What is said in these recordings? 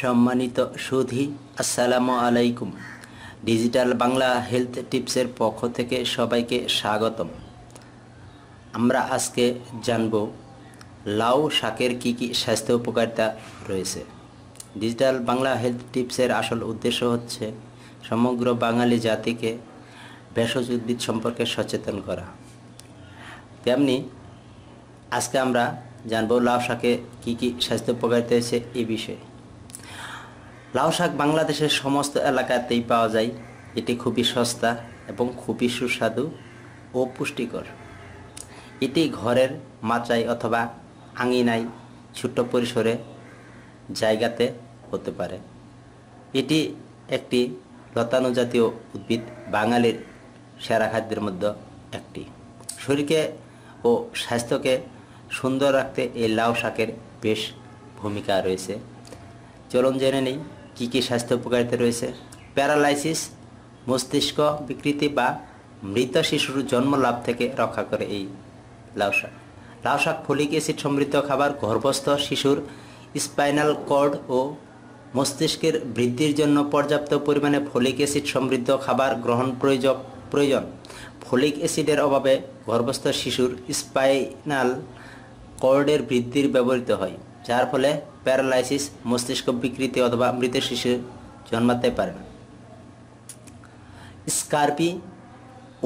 সম্মানিত সুধী, আসসালামু আলাইকুম। ডিজিটাল বাংলা হেলথ টিপসের পক্ষ থেকে সবাইকে স্বাগতম। আমরা আজকে জানব লাউ শাকের কি কি স্বাস্থ্য উপকারিতা রয়েছে। ডিজিটাল বাংলা হেলথ টিপসের আসল উদ্দেশ্য হচ্ছে সমগ্র বাঙালি জাতিকে ভেষজ উদ্ভিদ সম্পর্কে সচেতন করা। তেমনি আজকে আমরা জানব লাউ শাকে কী কী স্বাস্থ্য উপকারিতা রয়েছে এই বিষয়ে। লাউ শাক বাংলাদেশের সমস্ত এলাকাতেই পাওয়া যায়। এটি খুবই সস্তা এবং খুবই সুস্বাদু ও পুষ্টিকর। এটি ঘরের মাচায় অথবা আঙিনায় ছোট্ট পরিসরে জায়গাতে হতে পারে। এটি একটি লতানো জাতীয় উদ্ভিদ, বাঙালির সেরা খাদ্যের মধ্যে একটি। শরীরকে ও স্বাস্থ্যকে সুন্দর রাখতে এই লাউ শাকের বেশ ভূমিকা রয়েছে। চলুন জেনে নেই কী কী স্বাস্থ্য উপকারিতা রয়েছে? প্যারালাইসিস, মস্তিষ্ক বিকৃতি বা মৃত শিশুর জন্ম লাভ থেকে রক্ষা করে এই লাউ শাক। লাউ শাক ফলিক অ্যাসিড সমৃদ্ধ খাবার, গর্ভস্থ শিশুর স্পাইনাল কর্ড ও মস্তিষ্কের বৃদ্ধির জন্য পর্যাপ্ত পরিমাণে ফলিক অ্যাসিড সমৃদ্ধ খাবার গ্রহণ প্রয়োজন প্রয়োজন। ফলিক অ্যাসিডের অভাবে গর্ভস্থ শিশুর স্পাইনাল কর্ডের বৃদ্ধির ব্যবহৃত হয়। যার ফলে প্যারালাইসিস মস্তিষ্ক বিকৃতি অথবা মৃত শিশু জন্মাতে পারে না। স্কার্পি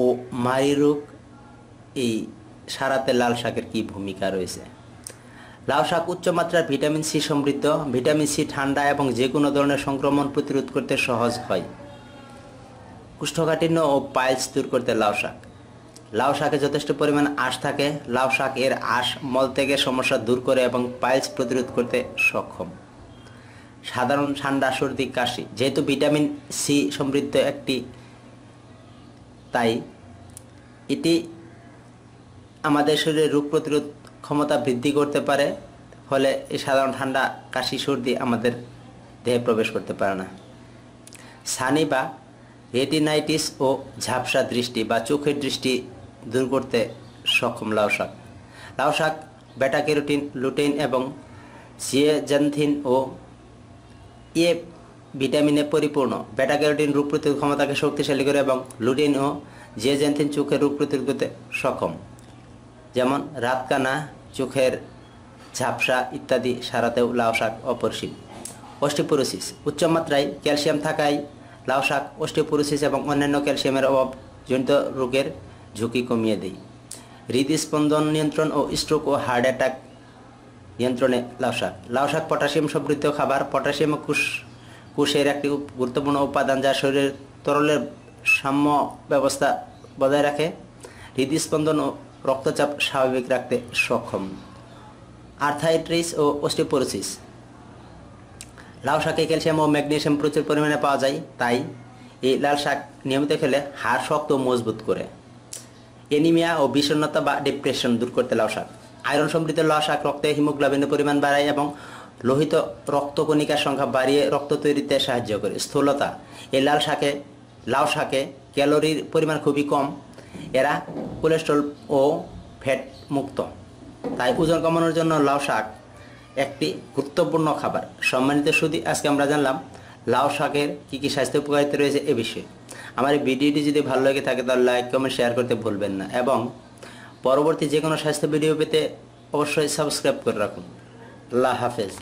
ও মারি রোগ এই সারাতে লাল শাকের কি ভূমিকা রয়েছে? লাউ শাক উচ্চমাত্রার ভিটামিন সি সমৃদ্ধ। ভিটামিন সি ঠান্ডা এবং যে কোনো ধরনের সংক্রমণ প্রতিরোধ করতে সহজ হয়। কুষ্ঠকাঠিন্য ও পাইলস দূর করতে লাউ শাক। লাউ শাকে যথেষ্ট পরিমাণ আঁশ থাকে। লাউ শাক এর আঁশ মল থেকে সমস্যা দূর করে এবং পাইলস প্রতিরোধ করতে সক্ষম। সাধারণ ঠান্ডা, সর্দি, কাশি যেহেতু ভিটামিন সি সমৃদ্ধ একটি, তাই এটি আমাদের শরীরে রোগ প্রতিরোধ ক্ষমতা বৃদ্ধি করতে পারে। ফলে এই সাধারণ ঠান্ডা, কাশি, সর্দি আমাদের দেহে প্রবেশ করতে পারে না। সানি বা রেটিনাইটিস ও ঝাপসা দৃষ্টি বা চোখের দৃষ্টি দূর করতে সক্ষম লাউ শাক। লাউ শাক, বেটা ক্যারোটিন লুটেইন এবং সিয়েজেনথিন ও এ ভিটামিনে পরিপূর্ণ। বেটা ক্যারোটিন রোগ প্রতিরোধ ক্ষমতাকে শক্তিশালী করে এবং লুটেইন ও জিয়েজেনথিন চোখের রোগ প্রতিরোধ করতে সক্ষম। যেমন রাতকানা, চোখের ঝাপসা ইত্যাদি সারাতেও লাউ শাক অপরিসীম। অস্টিপোরোসিস উচ্চমাত্রায় ক্যালসিয়াম থাকায় লাউ শাক অস্টিওপোরোসিস এবং অন্যান্য ক্যালসিয়ামের অভাবজনিত রোগের ঝুঁকি কমিয়ে দেয় হৃদস্পন্দন নিয়ন্ত্রণ ও স্ট্রোক ও হার্ট অ্যাটাক নিয়ন্ত্রণে লাউ শাক লাউ শাক পটাশিয়াম সমৃদ্ধ খাবার। পটাশিয়াম কুশ কুশের একটি গুরুত্বপূর্ণ উপাদান যা শরীরের তরলের সাম্য ব্যবস্থা বজায় রাখে। হৃদস্পন্দন ও রক্তচাপ স্বাভাবিক রাখতে সক্ষম। আর্থাইট্রিস ও অস্টিওপোরোসিস লাউ শাকে ক্যালসিয়াম ও ম্যাগনেশিয়াম প্রচুর পরিমাণে পাওয়া যায়। তাই এই লাল শাক নিয়মিত খেলে হাড় শক্ত মজবুত করে। এনিমিয়া ও বিষণ্ণতা বা ডিপ্রেশন দূর করতে লাউ শাক। আয়রন সমৃদ্ধ লাউ শাক রক্তে হিমোগ্লোবিনের পরিমাণ বাড়ায় এবং লোহিত রক্তকণিকার সংখ্যা বাড়িয়ে রক্ত তৈরিতে সাহায্য করে। স্থূলতা, এই লাল শাকে, লাউ শাকে ক্যালোরির পরিমাণ খুবই কম। এরা কোলেস্ট্রল ও ফ্যাট মুক্ত। তাই ওজন কমানোর জন্য লাউ শাক একটি গুরুত্বপূর্ণ খাবার। সম্মানিত সুদী আজকে আমরা জানলাম লাউ শাকের কী কী স্বাস্থ্য উপকারিতা রয়েছে এ বিষয়ে। আমার এই ভিডিওটি যদি ভালো লাগে থাকে তাহলে লাইক কমেন্ট শেয়ার করতে ভুলবেন না। এবং পরবর্তী যে কোনো স্বাস্থ্য ভিডিও পেতে অবশ্যই সাবস্ক্রাইব করে রাখুন। আল্লাহ হাফেজ।